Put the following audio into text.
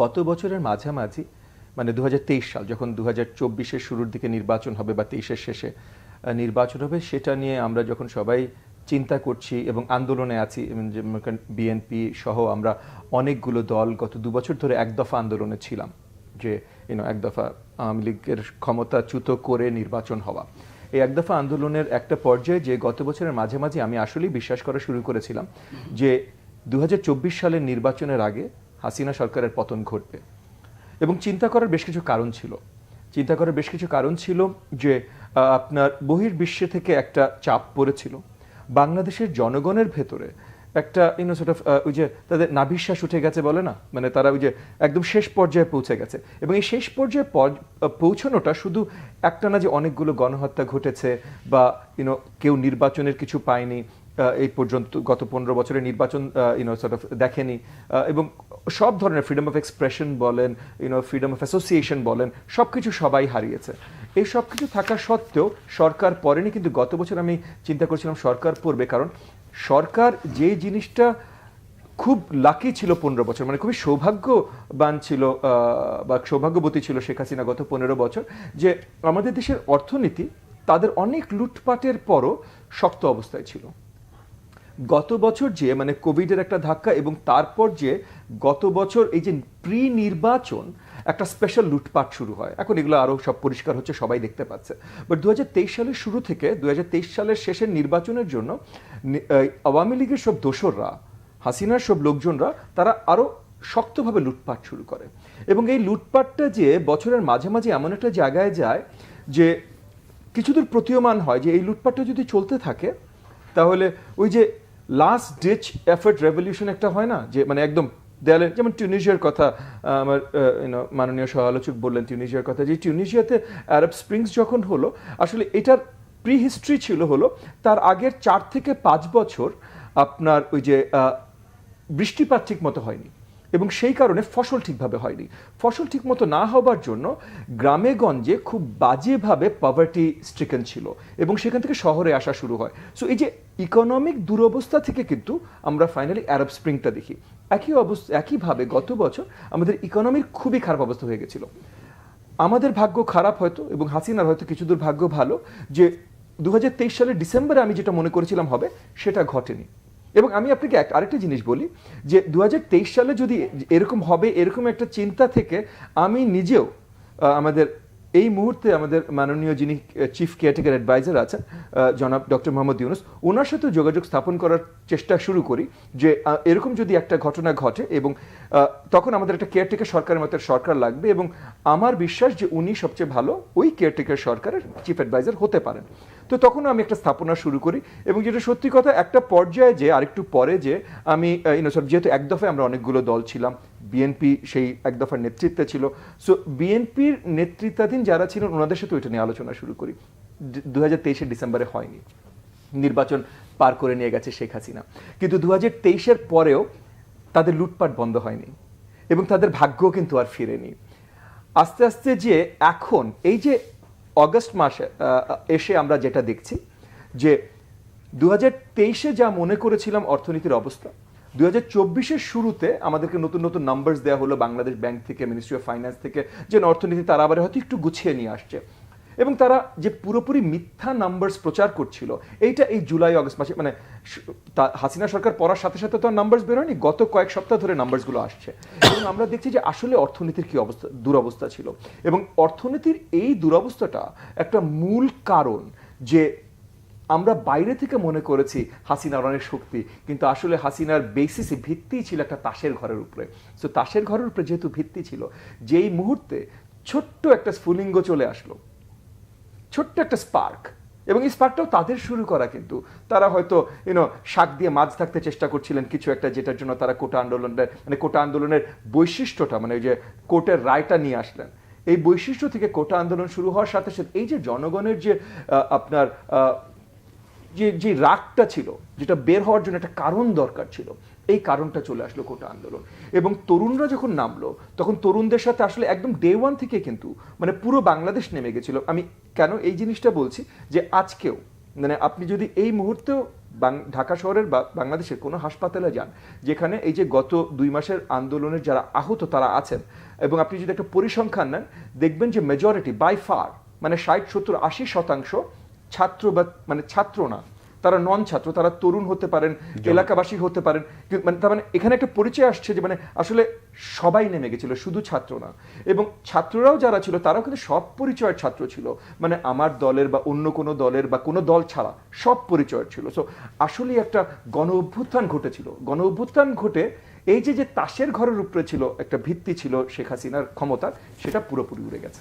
গত বছরের মাঝামাঝি মানে দু হাজার তেইশ সাল, যখন দু হাজার শুরুর দিকে নির্বাচন হবে বা তেইশের শেষে নির্বাচন হবে, সেটা নিয়ে আমরা যখন সবাই চিন্তা করছি এবং আন্দোলনে আছি বিএনপি সহ আমরা অনেকগুলো দল গত দু বছর ধরে এক দফা আন্দোলনে ছিলাম, যে ইনো এক দফা আওয়ামী লীগের ক্ষমতাচ্যুত করে নির্বাচন হওয়া। এই এক দফা আন্দোলনের একটা পর্যায়ে যে গত বছরের মাঝে মাঝে আমি আসলেই বিশ্বাস করা শুরু করেছিলাম, যে দু হাজার চব্বিশ সালের নির্বাচনের আগে হাসিনা সরকারের পতন ঘটবে। এবং চিন্তা করার বেশ কিছু কারণ ছিল। চিন্তা করার বেশ কিছু কারণ ছিল যে আপনার বহির্বিশ্বে থেকে একটা চাপ পড়েছিল। বাংলাদেশের জনগণের ভেতরে একটা ইউনো সর্ট অফ ওই যে তাদের নাভিশ্বাস উঠে গেছে বলে না? মানে তারা ওই যে একদম শেষ পর্যায়ে পৌঁছে গেছে। এবং এই শেষ পর্যায়ে পৌঁছানোটা শুধু একটা না যে অনেকগুলো গণহত্যা ঘটেছে বা ইউনো কেউ নির্বাচনের কিছু পায়নি এই পর্যন্ত গত পনেরো বছরের নির্বাচন ইউনো সর্ট অফ দেখেনি। এবং সব ধরনের ফ্রিডম অফ এক্সপ্রেশন বলেন you know freedom of association বলেন সব কিছু সবাই হারিয়েছে। এই সব কিছু থাকা সত্ত্বেও সরকার পড়েনি, কিন্তু গত বছর আমি চিন্তা করছিলাম সরকার পড়বে, কারণ সরকার যে জিনিসটা খুব লাকি ছিল পনেরো বছর মানে খুবই সৌভাগ্যবান ছিল বা সৌভাগ্যবতী ছিল শেখ হাসিনা গত পনেরো বছর, যে আমাদের দেশের অর্থনীতি তাদের অনেক লুটপাটের পরও শক্ত অবস্থায় ছিল। গত বছর যে মানে কোভিডের একটা ধাক্কা এবং তারপর যে, গত বছর এই যে প্রি নির্বাচন একটা স্পেশাল লুটপাট শুরু হয়। এখন এগুলো আরও সব পরিষ্কার হচ্ছে, সবাই দেখতে পাচ্ছে। বাট দু হাজার তেইশ সালের শুরু থেকে দু হাজার তেইশ সালের শেষের নির্বাচনের জন্য আওয়ামী লীগের সব দোসররা, হাসিনার সব লোকজনরা, তারা আরও শক্তভাবে লুটপাট শুরু করে। এবং এই লুটপাটটা যে বছরের মাঝামাঝি এমন একটা জায়গায় যায় যে, কিছুদূর প্রতীয়মান হয় যে, এই লুটপাটটা যদি চলতে থাকে, তাহলে ওই যে লাস্ট ডিচ এফর্ট রেভলিউশন একটা হয় না? যে মানে একদম দেয়ালে, যেমন টিউনিশিয়ার কথা আমার মাননীয় সহ আলোচক বললেন টিউনিশিয়ার কথা, যে টিউনিশিয়াতে আরব স্প্রিংস যখন হলো, আসলে এটার প্রি হিস্ট্রি ছিল হলো, তার আগের চার থেকে পাঁচ বছর আপনার ওই যে বৃষ্টিপাত ঠিক মতো হয়নি। এবং সেই কারণে ফসল ঠিকভাবে হয়নি। ফসল ঠিকমতো না হবার জন্য গ্রামে গঞ্জে খুব বাজেভাবে পভার্টি স্ট্রিকেন ছিল এবং সেখান থেকে শহরে আসা শুরু হয়। সো এই যে ইকোনমিক দুরবস্থা থেকে কিন্তু আমরা ফাইনালি অ্যারব স্প্রিংটা দেখি। একই অবস্থা, একইভাবে গত বছর আমাদের ইকোনমির খুবই খারাপ অবস্থা হয়ে গেছিল। আমাদের ভাগ্য খারাপ হয়তো এবং হাসিনার হয়তো কিছু দূর ভাগ্য ভালো যে দু হাজার তেইশ সালের ডিসেম্বরে আমি যেটা মনে করেছিলাম হবে, সেটা ঘটেনি। এবং আমি আপনাকে এক আরেকটা জিনিস বলি, যে দু হাজার তেইশ সালে যদি এরকম হবে, এরকম একটা চিন্তা থেকে আমি নিজেও আমাদের এই মুহূর্তে আমাদের মাননীয় যিনি চিফ কেয়ারটেকার অ্যাডভাইজার আছেন জনাব ডক্টর মোহাম্মদ ইউনুস ওনার সাথে যোগাযোগ স্থাপন করার চেষ্টা শুরু করি, যে এরকম যদি একটা ঘটনা ঘটে এবং তখন আমাদের একটা কেয়ারটেকার সরকারের মতো সরকার লাগবে এবং আমার বিশ্বাস যে উনি সবচেয়ে ভালো ওই কেয়ারটেকার সরকারের চিফ অ্যাডভাইজার হতে পারেন। তো তখন আমি একটা স্থাপনা শুরু করি এবং যেটা সত্যি কথা, একটা পর্যায়ে যে, আরেকটু পরে যে, আমি ইউনো সব যেহেতু এক দফায় আমরা অনেকগুলো দল ছিলাম বিএনপি সেই এক দফার নেতৃত্বে ছিল। সো বিএনপির নেতৃত্বাধীন যারা ছিলেন, ওনাদের সাথে ওইটা নিয়ে আলোচনা শুরু করি। দু হাজার ডিসেম্বরে হয়নি। নির্বাচন পার করে নিয়ে গেছে শেখ হাসিনা। কিন্তু দু হাজার তেইশের পরেও তাদের লুটপাট বন্ধ হয়নি এবং তাদের ভাগ্য কিন্তু আর ফিরেনি। আস্তে আস্তে যে এখন, এই যে অগস্ট মাসে এসে আমরা যেটা দেখছি যে দু তেইশে যা মনে করেছিলাম অর্থনীতির অবস্থা দু হাজার চব্বিশের শুরুতে আমাদেরকে নতুন নতুন নাম্বারস দেওয়া হলো বাংলাদেশ ব্যাংক থেকে মিনিস্ট্রি অফ ফাইন্যান্স থেকে, যে অর্থনীতি তারা আবার হয়তো একটু গুছিয়ে নিয়ে আসছে। এবং তারা যে পুরোপুরি মিথ্যা নাম্বারস প্রচার করছিল, এইটা এই জুলাই, আগস্ট মাসে মানে হাসিনা সরকার পড়ার সাথে সাথে তো আর নাম্বারস বেরোয়নি, গত কয়েক সপ্তাহ ধরে নাম্বারসগুলো আসছে। এবং আমরা দেখছি যে আসলে অর্থনীতির কি অবস্থা, দুরবস্থা ছিল। এবং অর্থনীতির এই দুরবস্থাটা একটা মূল কারণ যে আমরা বাইরে থেকে মনে করেছি হাসিনার অনেক শক্তি, কিন্তু আসলে হাসিনার বেসিসে ভিত্তি ছিল একটা তাসের ঘরের উপরে। সো তাসের ঘরের উপরে যেহেতু ভিত্তি ছিল, যেই মুহূর্তে ছোট্ট একটা স্ফুলিঙ্গ চলে আসলো ছোট্ট একটা স্পার্ক এবং এই স্পার্কটাও তাদের শুরু করা কিন্তু। তারা হয়তো ইউনো শাক দিয়ে মাছ থাকতে চেষ্টা করছিলেন কিছু একটা যেটার জন্য তারা কোটা আন্দোলনের মানে কোটা আন্দোলনের বৈশিষ্ট্যটা মানে ওই যে কোর্টের রায়টা নিয়ে আসলেন। এই বৈশিষ্ট্য থেকে কোটা আন্দোলন শুরু হওয়ার সাথে সাথে এই যে জনগণের যে আপনার যে যে রাগটা ছিল, যেটা বের হওয়ার জন্য একটা কারণ দরকার ছিল, এই কারণটা চলে আসলো কোটা আন্দোলন। এবং তরুণরা যখন নামলো, তখন তরুণদের সাথে আসলে একদম ডে ওয়ান থেকে কিন্তু মানে পুরো বাংলাদেশ নেমে গেছিল। আমি কেন এই জিনিসটা বলছি যে আজকেও মানে আপনি যদি এই মুহূর্তেও ঢাকা শহরের বা বাংলাদেশের কোনো হাসপাতালে যান, যেখানে এই যে গত দুই মাসের আন্দোলনের যারা আহত তারা আছেন, এবং আপনি যদি একটা পরিসংখ্যান নেন, দেখবেন যে মেজরিটি বাই ফার মানে ষাট, সত্তর, আশি শতাংশ ছাত্র বা মানে ছাত্র না তারা নন ছাত্র তারা তরুণ হতে পারেন এলাকাবাসী হতে পারেন। মানে তার মানে এখানে একটা পরিচয় আসছে যে মানে আসলে সবাই নেমে গেছিল শুধু ছাত্র না। এবং ছাত্ররাও যারা ছিল তারাও কিন্তু সব পরিচয়ের ছাত্র ছিল। মানে আমার দলের বা অন্য কোনো দলের বা কোনো দল ছাড়া সব পরিচয়ের ছিল। সো আসলেই একটা গণ অভ্যুত্থান ঘটেছিল। গণ অভ্যুত্থান ঘটে এই যে যে তাসের ঘরের উপরে ছিল একটা ভিত্তি ছিল শেখ হাসিনার ক্ষমতা সেটা পুরোপুরি উড়ে গেছে।